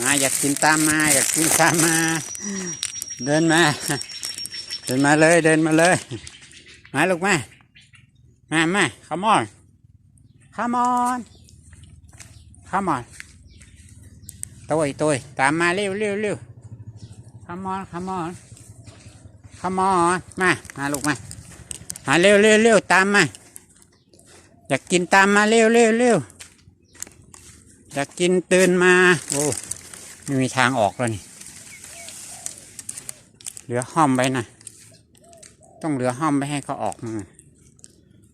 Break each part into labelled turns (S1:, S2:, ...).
S1: มาอยากกินตามมาอยากกินตามมา เดินมา เดินมาเลยเดินมาเลย มาลูกมา มามา come on come on come on ตัวตัวตามมาเร็วเร็วเร็ว come on come on come on มา มาลูกมา มาเร็วเร็วเร็วตามมาอยากกินตามมาเร็วเร็วเร็วอยากกินตื่นมา โอ้ ไม่มีทางออกแล้วนี่ เหลือห้อมไว้นะ ต้องเหลือห้อมไม่ให้เขาออกมา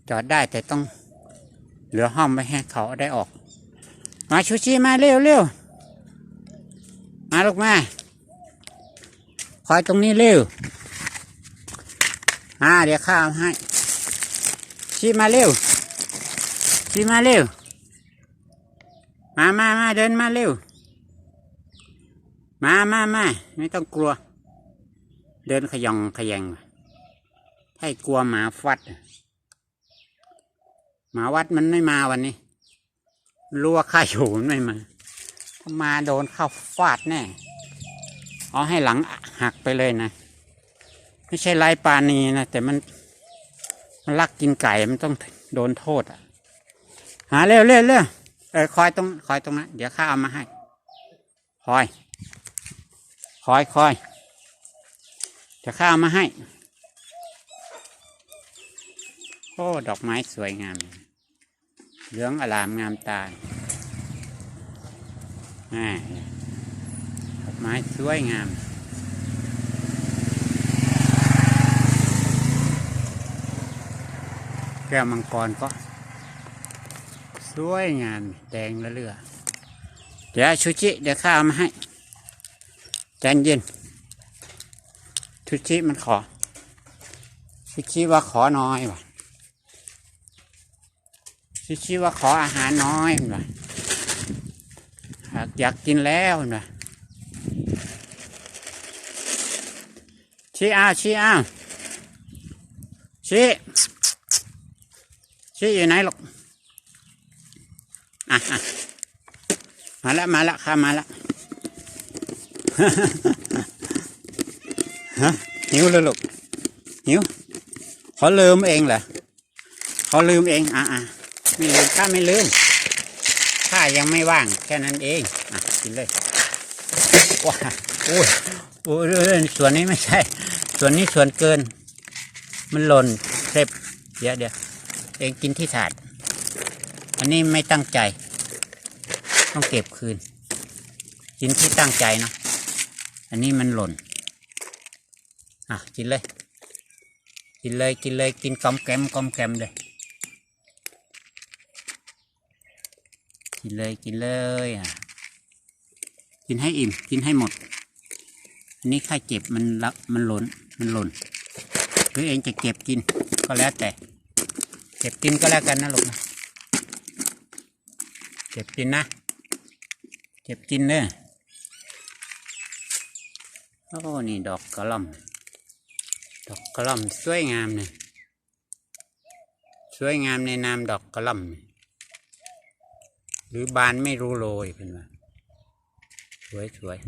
S1: จอดได้แต่ต้องเหลือห้อมไม่ให้เขาได้ออก มาชูชีมาเร็วเร็วมาลูกมาคอยตรงนี้เร็วอ่าเดี๋ยวข้าวให้ชีมาเร็วชีมาเร็ว มามามาเดินมาเร็ว มามามาไม่ต้องกลัว เดินขยองขยังให้กลัวหมาฟัด หมาวัดมันไม่มาวันนี้รู้ว่าข้าอยู่มันไม่มาถ้ามาโดนเข้าฟาดแน่เอาให้หลังหักไปเลยนะ ไม่ใช่ลายปานีนะแต่มันมันลักกินไก่มันต้องโดนโทษอะ หาเร็วเร็วเร็วเออคอยตรงคอยตรงนั้นเดี๋ยวข้าเอามาให้คอย คอยคอยเดี๋ยวข้าเอามาให้ โอ้ ดอกไม้สวยงาม เหลืองอลามงามตาแม่ดอกไม้สวยงามแก้วมังกรก็ สวยงามแดงละเลือเดี๋ยวชูชิเดี๋ยวข้าเอามาให้ ใจเย็นชูชิมันขอชูชิว่าขอน้อยว่ะชิชิว่าขออาหารน้อยเห็นไหมหากอยากกินแล้วหนไหมชี้อ้าวชี้อ้าวชี้ชี้อยู่ไหนลูกอะมาล้วมาล้วข้ามาล้ว ฮะหิวเลยลูกหิวเขาลืมเองเหรอเขาลืมเองอะอะไม่ลืมข้าไม่ลืมข้ายังไม่ว่าง แค่นั้นเองอะกินเลยว้าโอ้ยโอ้ยส่วนนี้ไม่ใช่ ส่วนนี้ส่วนเกิน มันหล่นเครบเดี๋ยวเดี๋ยวเองกินที่ถาด อันนี้ไม่ตั้งใจ ต้องเก็บคืน กินที่ตั้งใจเนาะ อันนี้มันหล่น อะ กินเลย กินเลย กินเลย กินกอมแกมกอมแกมเลย กินเลย กินเลยอะ กินให้อิ่ม กินให้หมด อันนี้ข้าเจ็บมันละมันหล่น มันหล่น หรือเองจะเก็บกิน ก็แล้วแต่ เก็บกินก็แล้วกันนะลูกนะ เก็บกินนะ เก็บกินเนอะ โอ้นี่ดอกกระหล่ำดอกกระหล่ำสวยงามเนี่ยสวยงามในนามดอกกระหล่ำหรือบานไม่รู้โรยเป็นว่าสวยสวย